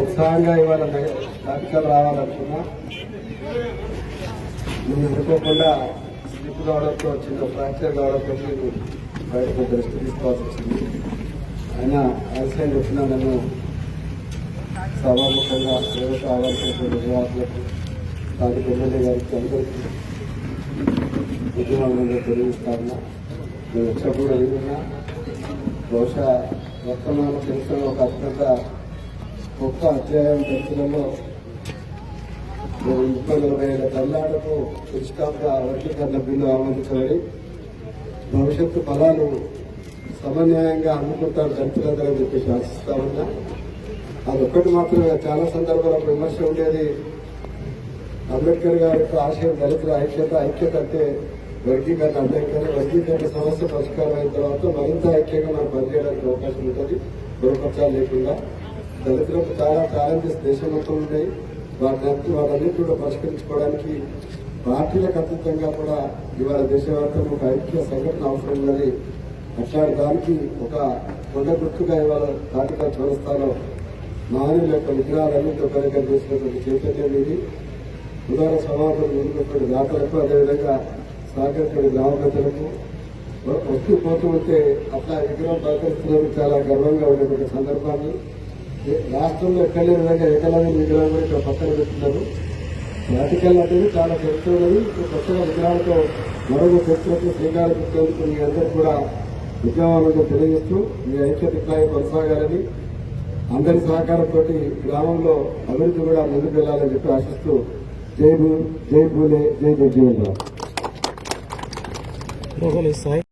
ఉత్సాహంగా ఇవాళ డాక్టర్ రావాలనుకున్నా నేను అనుకోకుండా స్లిప్ కావడంతో చిన్న ఫ్రాక్చర్ కావడంతో నేను బయట కొంత రెస్ట్ తీసుకోవాల్సి వచ్చింది. ఆయన యాక్సిడెంట్ వచ్చినా నన్ను సభాముఖంగా ఏదో కావాల్సినటువంటి నిర్వాహకులకు స్థానిక ఎమ్మెల్యే గారికి అందరికీ ఉద్యమంలో తెలియజేస్తాను. నేను వచ్చినప్పుడు కూడా విన్నా బహుశా వర్తమాన తెలిసిన ఒక అత్యంత ఒక్క అధ్యాయం చరిత్రలో ముప్పై నలభై ఏళ్ళ తల్లాడకు ఇష్టాంత వర్గీకరణ బిల్లు ఆమోదించాలని భవిష్యత్తు ఫలాలు సమన్యాయంగా అందుకుంటారు దళితులందరూ చెప్పేసి ఆశిస్తా ఉన్నా. అదొక్కటి మాత్రమే చాలా సందర్భాల్లో విమర్శ ఉండేది. అంబేద్కర్ గారి యొక్క ఆశయం దళితుల ఐక్యత ఐక్యత అంటే వర్గీకరణ. అంబేద్కర్ వర్గీకరణ సమస్య పరిష్కారం అయిన తర్వాత మరింత ఐక్యంగా మనం పనిచేయడానికి అవకాశం ఉంటుంది. గురపక్షాలు లేకుండా దళితులకు చాలా ఛాలెంజెస్ దేశం మొత్తం ఉన్నాయి వాటి వాటన్నిటి కూడా పరిష్కరించుకోవడానికి పార్టీలకు అతీతంగా కూడా ఇవాళ దేశవ్యాప్తంగా ఒక ఐక్య సంఘటన అవసరం ఉన్నది. అట్లాంటి దానికి ఒక కొండ గుర్తుగా ఇవాళ తాటికా చౌరస్తాలో నాని యొక్క విగ్రహాలన్నింటితో కార్యక్రమం చేసినటువంటి చైతన్యం ఇది. ఉదాహరణ సమాజంలో ముందుకున్నటువంటి దాతలకు అదేవిధంగా సహకరించిన గ్రామ ప్రజలకు వస్తూ పోతూ ఉంటే అట్లా విగ్రహం సహకరిస్తున్నందుకు చాలా గర్వంగా ఉండేటువంటి సందర్భాన్ని రాష్ట్రంలో ఎక్కడ లేని విధంగా ఏకలవ్య విగ్రహాలు కూడా ఇక్కడ పక్కన పెట్టున్నారు వాటికల్ అనేది చాలా చరిత్ర ఉన్నది. ఇప్పుడు కొత్తగా విగ్రహాలతో మరొక చరిత్రకు శ్రీకారం చుట్టేందుకు మీ అందరూ కూడా విద్యమానంగా తెలియజేస్తూ మీ ఐక్యత కొనసాగాలని అందరి సహకారంతో గ్రామంలో అభివృద్ధి కూడా ముందుకు వెళ్ళాలని చెప్పి ఆశిస్తూ జై భూ జై భూలే జై జై జీవన్ రావు